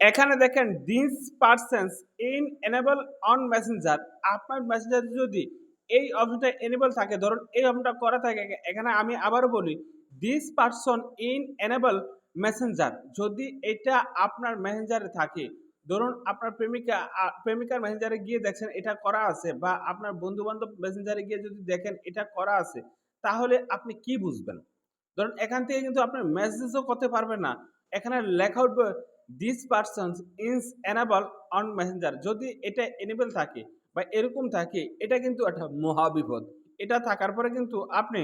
এখানে দেখেন this presence in enable on Messenger আপনার মেসেঞ্জার যদি এই অপশনটা এনেবল থাকে, ধরুন এই অপশনটা করা থাকে, এখানে আমি আবারও বলি this person in enable messenger যদি এটা আপনার মেসেঞ্জারে থাকে, ধরুন আপনার প্রেমিকা প্রেমিকার মেসেঞ্জারে গিয়ে দেখছেন এটা করা আছে, বা আপনার বন্ধু বান্ধব মেসেঞ্জারে গিয়ে যদি দেখেন এটা করা আছে, তাহলে আপনি কি বুঝবেন? ধরুন এখান থেকে কিন্তু আপনি মেসেজও করতে পারবেন না, এখানে লেখা উঠবে this person ins enable on messenger যদি এটা এনেবল থাকে বা এরকম থাকে, এটা কিন্তু একটা মহাবিপদ। এটা থাকার পরে কিন্তু আপনি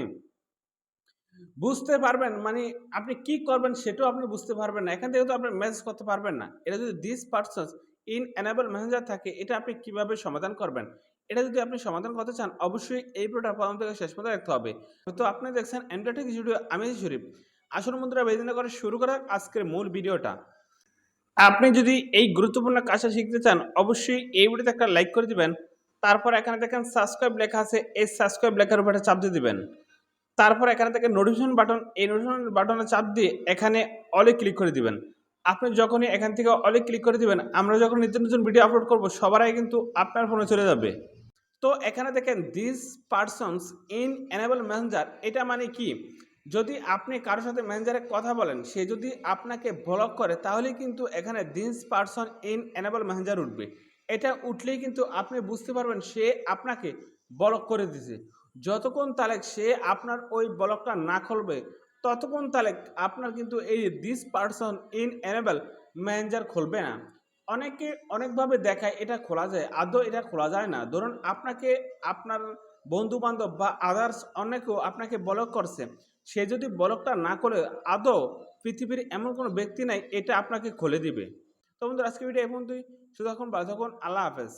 বুঝতে পারবেন মানে আপনি কি করবেন সেটাও আপনি বুঝতে পারবেন না। এখান থেকে তো আপনি মেসেজ করতে পারবেন না। এটা যদি this person in enable messenger থাকে, এটা আপনি কীভাবে সমাধান করবেন? এটা যদি আপনি সমাধান করতে চান, অবশ্যই এই ভিডিওটা প্রথম থেকে শেষ পর্যন্ত দেখতে হবে। তো আপনি দেখছেন এন্টারটেক ভিডিও আমি শরীফ। আসল মুদ্রা বেদিনা করে শুরু করা আজকের মূল ভিডিওটা আপনি যদি এই গুরুত্বপূর্ণ কাজটা শিখতে চান, অবশ্যই এই ভিডিওতে একটা লাইক করে দিবেন। তারপর এখানে দেখেন সাবস্ক্রাইব লেখা আছে, এই সাবস্ক্রাইব লেখার উপরে চাপ দিয়ে দিবেন। তারপর এখানে থেকে নোটিফিকেশন বাটন এই নোটিফিকেশন বাটনে চাপ দিয়ে এখানে অলে ক্লিক করে দিবেন। আপনি যখনই এখান থেকে অলে ক্লিক করে দিবেন, আমরা যখন নিত্য নতুন ভিডিও আপলোড করব, সবার আগে কিন্তু আপনার ফোনে চলে যাবে। তো এখানে দেখেন this persons in enable messenger এটা মানে কি? যদি আপনি কারোর সাথে ম্যানেজারে কথা বলেন, সে যদি আপনাকে ব্লক করে, তাহলে কিন্তু এখানে this person in enable messenger উঠবে। এটা উঠলেই কিন্তু আপনি বুঝতে পারবেন সে আপনাকে ব্লক করে দিছে। যতক্ষণ তালেক সে আপনার ওই ব্লকটা না খুলবে, ততক্ষণ তালেক আপনার কিন্তু এই this person in enable manager খুলবে না। অনেকে অনেকভাবে দেখায় এটা খোলা যায়, আদৌ এটা খোলা যায় না। ধরুন আপনাকে আপনার বন্ধু বান্ধব বা আদার্স অনেকেও আপনাকে ব্লক করছে। সে যদি ব্লকটা না করে, আদৌ পৃথিবীর এমন কোনো ব্যক্তি নাই, এটা আপনাকে খুলে দিবে। তো বন্ধুরা আজকে ভিডিও এখন তুই শুধু এখন ভালো তখন আল্লাহ হাফেজ।